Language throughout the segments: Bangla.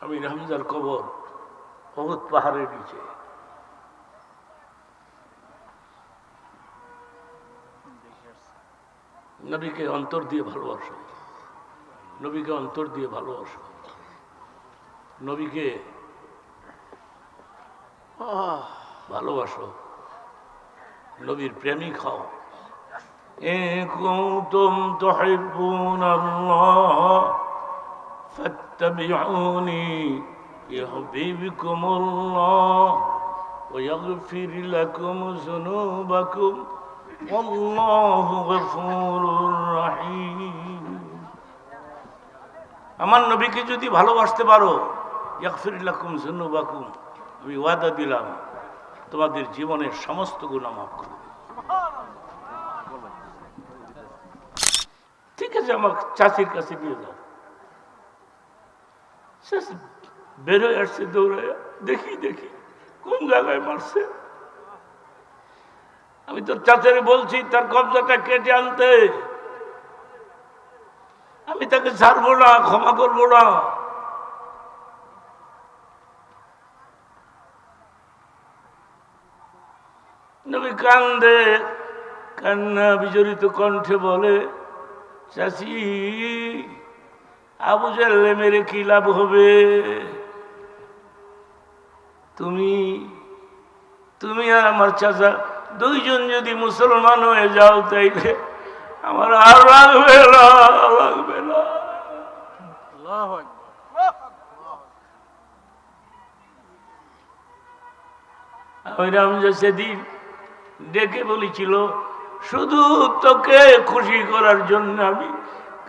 আমি হামজার কবর বহুত পাহাড়ের নিচে নবীকে অন্তর দিয়ে ভালোবাসো নবীকে অন্তর দিয়ে ভালোবাসো নবীকে আহ, ভালোবাসো নবীর প্রেমিক হও إن كنتم تحبون الله فاتبعوني يحببكم الله ويغفر لكم ذنوبكم والله غفور رحيم আমার নবীকে যদি ভালোবাসতে পারো ইয়াকফির লাকুম জুনুবাকুম আমি ওয়াদা দিলাম তোমাদের জীবনের সমস্ত গুণা মাফ করে দেব। ঠিক আছে আমার চাষির কাছে নিয়ে যাও শেষ বেরোয় আসছে দৌড়ে দেখি দেখি, কোন জায়গায় মারছে। আমি তোর চাচারে বলছি, তার কবজাটা কেটে আনতে। আমি তাকে ছাড়বো না, ক্ষমা করব না। নবী কান্দে, কান্না বিজড়িত কণ্ঠে বলে চাষি আবু জাল্লে মেরে কি লাভ হবে? তুমি তুমি আর আমার চাচা দুইজন যদি মুসলমান হয়ে যাও তাইলে আমার আর লাগবে না লাগবে না। আমি রামজা সেদিন ডেকে বলেছিল শুধু তোকে খুশি করার জন্য আমি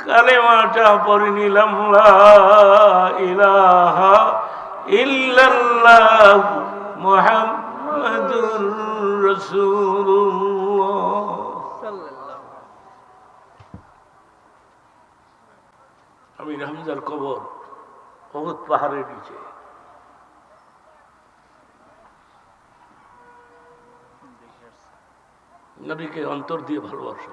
কালেমাটা পরে নিলাম ইলাহা ইল্লাল্লাহ আমি হামজার কবর বহুত পাহাড়ের নিচে। নবীকে অন্তর দিয়ে ভালোবাসো।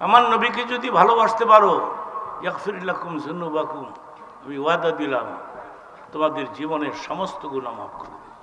আমার নবীকে যদি ভালোবাসতে পারো ইয়াকফিরুল্লাকুম জুনুবাকুম আমি ওয়াদা দিলাম, তোমাদের জীবনের সমস্ত গুণা মাফ করে দেব।